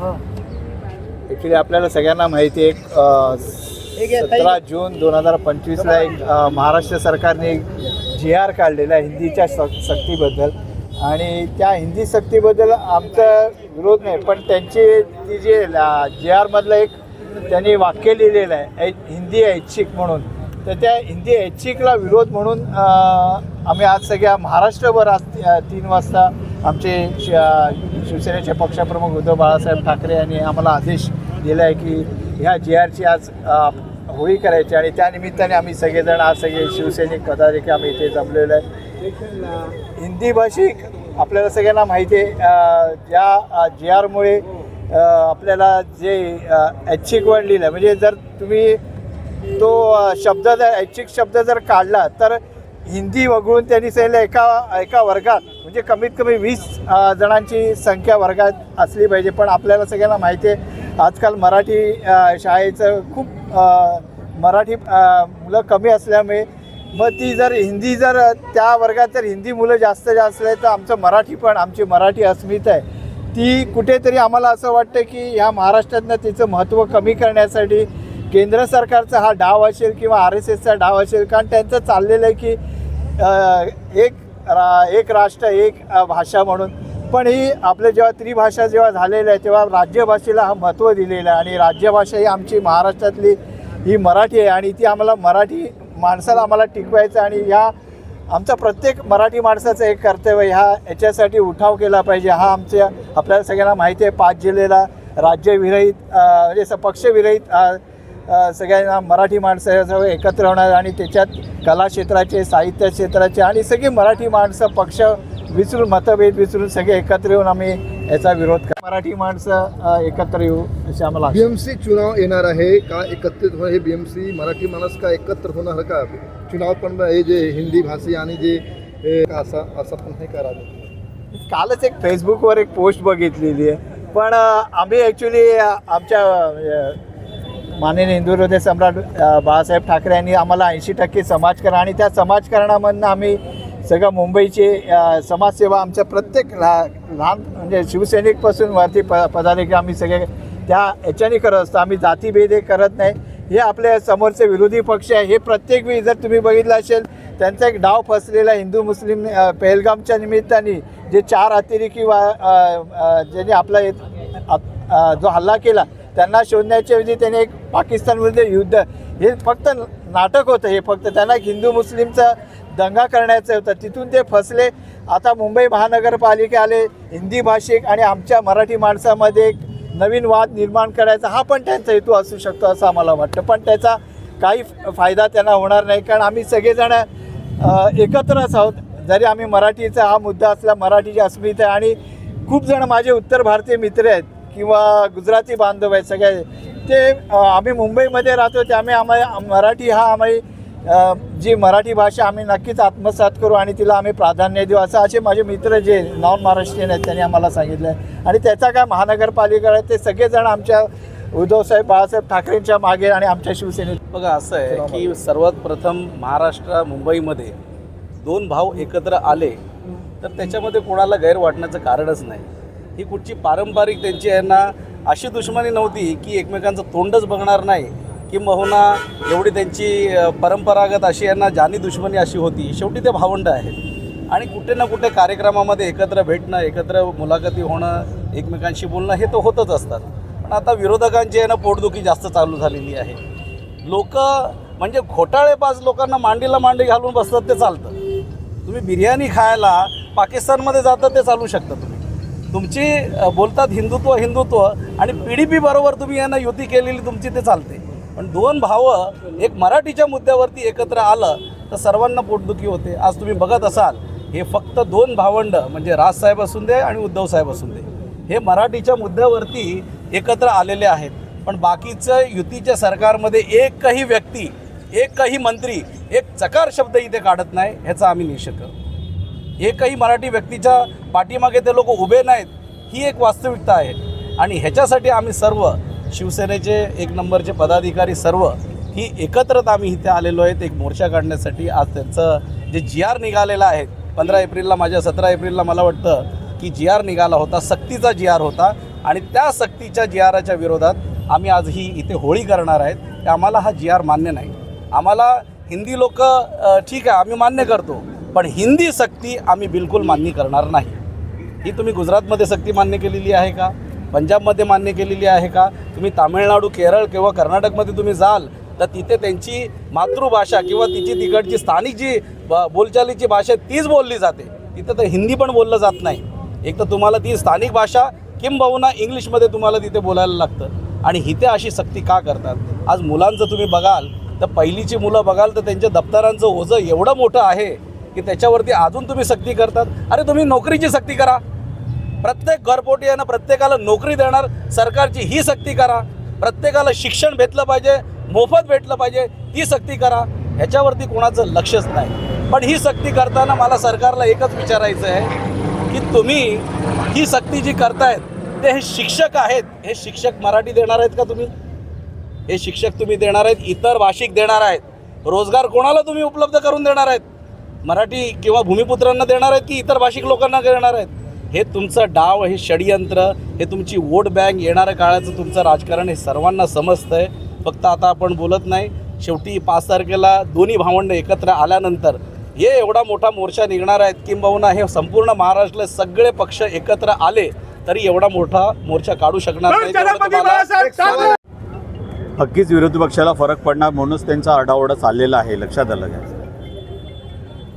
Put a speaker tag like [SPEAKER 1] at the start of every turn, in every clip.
[SPEAKER 1] Actually आपल्याला सगळ्यांना माहिती आहे सतरा जून दोन हजार पंचवीसला एक महाराष्ट्र सरकारने एक जी आर काढलेला आहे हिंदीच्या सक्तीबद्दल. आणि त्या हिंदी सक्तीबद्दल आमचा विरोध नाही पण त्यांची ती जे जी आरमधलं एक त्यांनी वाक्य लिहिलेलं आहे हिंदी ऐच्छिक म्हणून. तर त्या हिंदी ऐच्छिकला विरोध म्हणून आम्ही आज सगळ्या महाराष्ट्रभर आज तीन वाजता आमचे शि- शिवसेनेचे पक्षप्रमुख उद्धव बाळासाहेब ठाकरे यांनी आम्हाला आदेश दिला आहे की ह्या जी आरची आज होळी करायची आणि त्यानिमित्ताने आम्ही सगळेजण आज सगळे शिवसैनिक पदाधिकारी आम्ही इथे जमलेलो आहे. हिंदी भाषिक आपल्याला सगळ्यांना माहिती आहे. ज्या जी आरमुळे आपल्याला जे ऐच्छिक वाढलेलं लिहिलं आहे, म्हणजे जर तुम्ही तो शब्द जर ऐच्छिक शब्द जर काढला तर हिंदी वगळून त्यांनी सांगितलं एका एका वर्गात म्हणजे कमीत कमी वीस जणांची संख्या वर्गात असली पाहिजे. पण आपल्याला सगळ्यांना माहिती आहे आजकाल मराठी शाळेचं खूप मराठी मुलं कमी असल्यामुळे मग ती जर हिंदी जर त्या वर्गात जर हिंदी मुलं जास्त जास्त आहे तर आमचं मराठी पण आमची मराठी अस्मिता आहे. ती कुठेतरी आम्हाला असं वाटतं की ह्या महाराष्ट्रातनं तिचं महत्त्व कमी करण्यासाठी केंद्र सरकारचा हा डाव असेल किंवा आर एस एसचा डाव असेल कारण त्यांचं चाललेलं आहे की एक रा एक राष्ट्र एक भाषा म्हणून. पण ही आपलं जेव्हा त्रिभाषा जेव्हा झालेलं आहे तेव्हा राज्यभाषेला हा महत्त्व दिलेलं आहे. आणि राज्यभाषा ही आमची महाराष्ट्रातली ही मराठी आहे. आणि ती आम्हाला मराठी माणसाला आम्हाला टिकवायचं आणि ह्या आमचा प्रत्येक मराठी माणसाचं एक कर्तव्य ह्या याच्यासाठी उठाव केला पाहिजे. हा आमच्या आपल्याला सगळ्यांना माहिती आहे. पाच जिल्ह्याला राज्यविरहित म्हणजे पक्षविरहित सगळ्यांना मराठी माणसं सर्व एकत्र होणार आणि त्याच्यात कला क्षेत्राचे साहित्य क्षेत्राचे आणि सगळी मराठी माणसं पक्ष विसरून मतभेद विसरून सगळे एकत्र येऊन आम्ही याचा विरोध कर मराठी माणसं एकत्र येऊ असे आम्हाला आशा. आहे.
[SPEAKER 2] बीएमसी चुनाव येणार आहे का एकत्रित होणं हे बीएमसी मराठी माणूस का एकत्र होणार का? चुनाव पण हे जे हिंदी भाषी आणि जे असा असं पण हे करा
[SPEAKER 1] कालच एक फेसबुकवर एक पोस्ट बघितलेली आहे. पण आम्ही ॲक्च्युली आमच्या माननीय हिंदू हृदय सम्राट बाळासाहेब ठाकरे यांनी आम्हाला ऐंशी टक्के समाजकारण आणि त्या समाजकारणामधनं आम्ही सगळं मुंबईचे समाजसेवा आमच्या प्रत्येक ला लहान म्हणजे शिवसैनिकपासून वरती प पदाधिकारी आम्ही सगळे त्या याच्याने करत असतो. आम्ही जातीभेद हे करत नाही. हे आपल्या समोरचे विरोधी पक्ष आहे. हे प्रत्येक वेळी जर तुम्ही बघितलं असेल त्यांचा एक डाव फसलेला हिंदू मुस्लिम अ, पेहलगामच्या निमित्ताने जे चार अतिरेकी वा ज्यांनी आपला एक- जो हल्ला केला त्यांना शोधण्याच्या विधी त्याने एक पाकिस्तानविरुद्ध युद्ध हे फक्त नाटक होतं हे फक्त त्यांना हिंदू मुस्लिमचा दंगा करण्याचं होतं. तिथून ते फसले. आता मुंबई महानगरपालिका आले. हिंदी भाषिक आणि आमच्या मराठी माणसामध्ये एक नवीन वाद निर्माण करायचा हा पण त्यांचा हेतू असू शकतो असं आम्हाला वाटतं. पण त्याचा काही फायदा त्यांना होणार नाही. कारण आम्ही सगळेजण एकत्रच आहोत. जरी आम्ही मराठीचा हा मुद्दा असला मराठीची अस्मिता आणि खूप जण माझे उत्तर भारतीय मित्र आहेत. किंवा गुजराती बांधव आहेत सगळे ते आम्ही मुंबईमध्ये राहतो त्यामुळे आम्हाला मराठी हा आम्ही जी मराठी भाषा आम्ही नक्कीच आत्मसात करू आणि तिला आम्ही प्राधान्य देऊ असं असे माझे मित्र जे नॉन महाराष्ट्रीयन आहेत त्यांनी आम्हाला सांगितलं आहे आणि त्याचा काय महानगरपालिका आहे ते सगळेजण आमच्या उद्धवसाहेब बाळासाहेब ठाकरेंच्या मागे आणि आमच्या शिवसेनेत.
[SPEAKER 3] बघा असं आहे की सर्वात प्रथम महाराष्ट्र मुंबईमध्ये दोन भाऊ एकत्र आले तर त्याच्यामध्ये कोणाला गैर वाटण्याचं कारणच नाही. ही कुठची पारंपरिक त्यांची यांना अशी दुश्मनी नव्हती की एकमेकांचं तोंडच बघणार नाही. किंबहुना एवढी त्यांची परंपरागत अशी यांना जानी दुश्मनी अशी होती. शेवटी ते भावंड आहेत. आणि कुठे ना कुठे कार्यक्रमामध्ये एकत्र भेटणं एकत्र मुलाखती होणं एकमेकांशी बोलणं हे तर होतच असतात. पण आता विरोधकांची आहे ना पोटदुखी जास्त चालू झालेली आहे. लोक म्हणजे घोटाळेबाज लोकांना मांडीला मांडी घालून बसतात ते चालतं. तुम्ही बिर्याणी खायला पाकिस्तानमध्ये जातात ते चालू शकता तुम्ही. तुमची बोलतात हिंदुत्व हिंदुत्व आणि पी डी पी बरोबर तुम्ही यांना युती केलेली तुमची ते चालते. पण दोन भावं एक मराठीच्या मुद्द्यावरती एकत्र आलं तर सर्वांना पोटदुखी होते. आज तुम्ही बघत असाल हे फक्त दोन भावंड म्हणजे राजसाहेब असून दे आणि उद्धवसाहेब असून दे हे मराठीच्या मुद्द्यावरती एकत्र आलेले आहेत. पण बाकीचं युतीच्या सरकारमध्ये एकही व्यक्ती एकही मंत्री एक चकार शब्द इथे काढत नाही ह्याचा आम्ही निषेध करतो. एकही मराठी व्यक्तीच्या पाठीमागे ते लोक उभे नाहीत ही एक वास्तविकता आहे. आणि ह्याच्यासाठी आम्ही सर्व शिवसेनेचे एक नंबरचे पदाधिकारी सर्व ही एकत्रच आम्ही इथे आलेलो आहेत एक मोर्चा काढण्यासाठी. आज त्यांचं जे जी आर निघालेला आहे पंधरा एप्रिलला माझ्या सतरा एप्रिलला मला वाटतं की जी आर निघाला होता सक्तीचा जी आर होता. आणि त्या सक्तीच्या जी आराच्या विरोधात आम्ही आज ही इथे होळी करणार आहेत. की आम्हाला हा जी आर मान्य नाही. आम्हाला हिंदी लोक ठीक आहे आम्ही मान्य करतो. पण हिंदी सक्ती आम्ही बिलकुल मान्य करणार नाही. ही तुम्ही गुजरातमध्ये सक्ती मान्य केलेली आहे का? पंजाबमध्ये मान्य केलेली आहे का? तुम्ही तामिळनाडू केरळ किंवा कर्नाटकमध्ये तुम्ही जाल तर तिथे त्यांची मातृभाषा किंवा तिची तिकडची स्थानिक जी ब- बोलचालीची भाषा तीच बोलली जाते. तिथं तर हिंदी पण बोललं जात नाही. एक तर तुम्हाला ती स्थानिक भाषा किंबहुना इंग्लिशमध्ये तुम्हाला तिथे बोलायला लागतं. आणि इथे अशी सक्ती का करतात? आज मुलांचं तुम्ही बघाल तर पहिलीची मुलं बघाल तर त्यांच्या दप्तरांचं ओझं एवढं मोठं आहे की त्याच्यावरती अजून तुम्ही सक्ती करतात. अरे तुम्ही नोकरीची सक्ती करा. प्रत्येक घरपोटी आहे प्रत्येकाला नोकरी देणार सरकारची ही सक्ती करा. प्रत्येकाला शिक्षण भेटलं पाहिजे मोफत भेटलं पाहिजे ती सक्ती करा. ह्याच्यावरती कोणाचं लक्षच नाही. पण ही सक्ती करताना मला सरकारला एकच विचारायचं आहे की तुम्ही ही सक्ती जी करतायत ते हे शिक्षक आहेत. हे शिक्षक मराठी देणार आहेत का तुम्ही? हे शिक्षक तुम्ही देणार आहेत इतर भाषिक देणार आहेत. रोजगार कोणाला तुम्ही उपलब्ध करून देणार आहेत? मराठी किंवा भूमिपुत्रांना देणार आहेत की इतर भाषिक लोकांना देणार आहेत? हे तुमचं डाव हे षडयंत्र हे तुमची वोट बँक येणाऱ्या काळाचं तुमचं राजकारण हे सर्वांना समजतंय. फक्त आता आपण बोलत नाही. शेवटी पाच तारखेला दोन्ही भावंड एकत्र आल्यानंतर हे एवढा मोठा मोर्चा निघणार आहेत किंबहुना हे संपूर्ण महाराष्ट्रातले सगळे पक्ष एकत्र आले तरी एवढा मोठा मोर्चा काढू शकणार
[SPEAKER 4] नक्कीच विरोधी पक्षाला फरक पडणार म्हणूनच त्यांचा आरडाओरडा चाललेला आहे. लक्षात आलं काय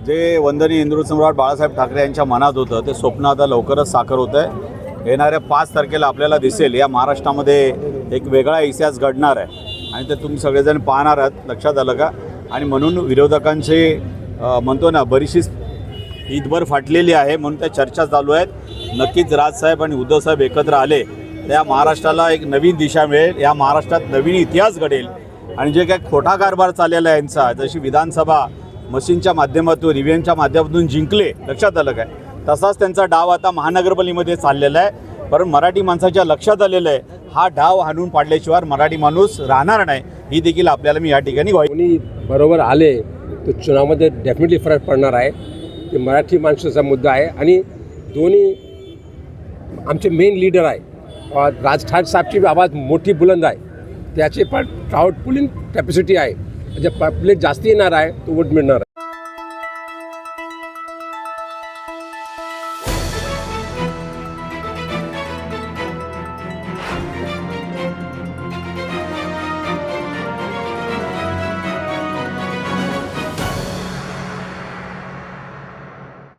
[SPEAKER 4] जे वंदनीय इंदूर सम्राट बाळासाहेब ठाकरे यांच्या मनात होतं ते स्वप्न आता लवकरच साकार होतं आहे येणाऱ्या पाच तारखेला आपल्याला दिसेल या महाराष्ट्रामध्ये एक वेगळा इतिहास घडणार आहे. आणि ते तुम्ही सगळेजण पाहणार आहात लक्षात आलं का? आणि म्हणून विरोधकांचे म्हणतो ना बरीचशी ईदभर फाटलेली आहे म्हणून त्या चर्चा चालू आहेत. नक्कीच राजसाहेब आणि उद्धवसाहेब एकत्र आले तर या महाराष्ट्राला एक नवीन दिशा मिळेल या महाराष्ट्रात नवीन इतिहास घडेल. आणि जे काय खोटा कारभार चाललेला आहे यांचा जशी विधानसभा मशीनच्या माध्यमातून ईव्हीएमच्या माध्यमातून जिंकले. लक्षात आलं काय? तसाच त्यांचा डाव आता महानगरपालिकेमध्ये चाललेला आहे. पण मराठी माणसाच्या लक्षात आलेलं आहे. हा डाव हाणून पाडल्याशिवाय मराठी माणूस राहणार नाही. ही देखील आपल्याला मी या ठिकाणी
[SPEAKER 5] कोणी बरोबर आले तर चुनावमध्ये डेफिनेटली फरक पडणार आहे. ते मराठी माणसाचा मुद्दा आहे. आणि दोन्ही आमचे मेन लीडर आहे. राज ठाकरे साहेबची आवाज मोठी बुलंद आहे. त्याचे पण क्राऊड पुलिंग कॅपॅसिटी आहे. म्हणजे जे पब्लिक जास्ती येणार आहे तो वोट मिळणार आहे.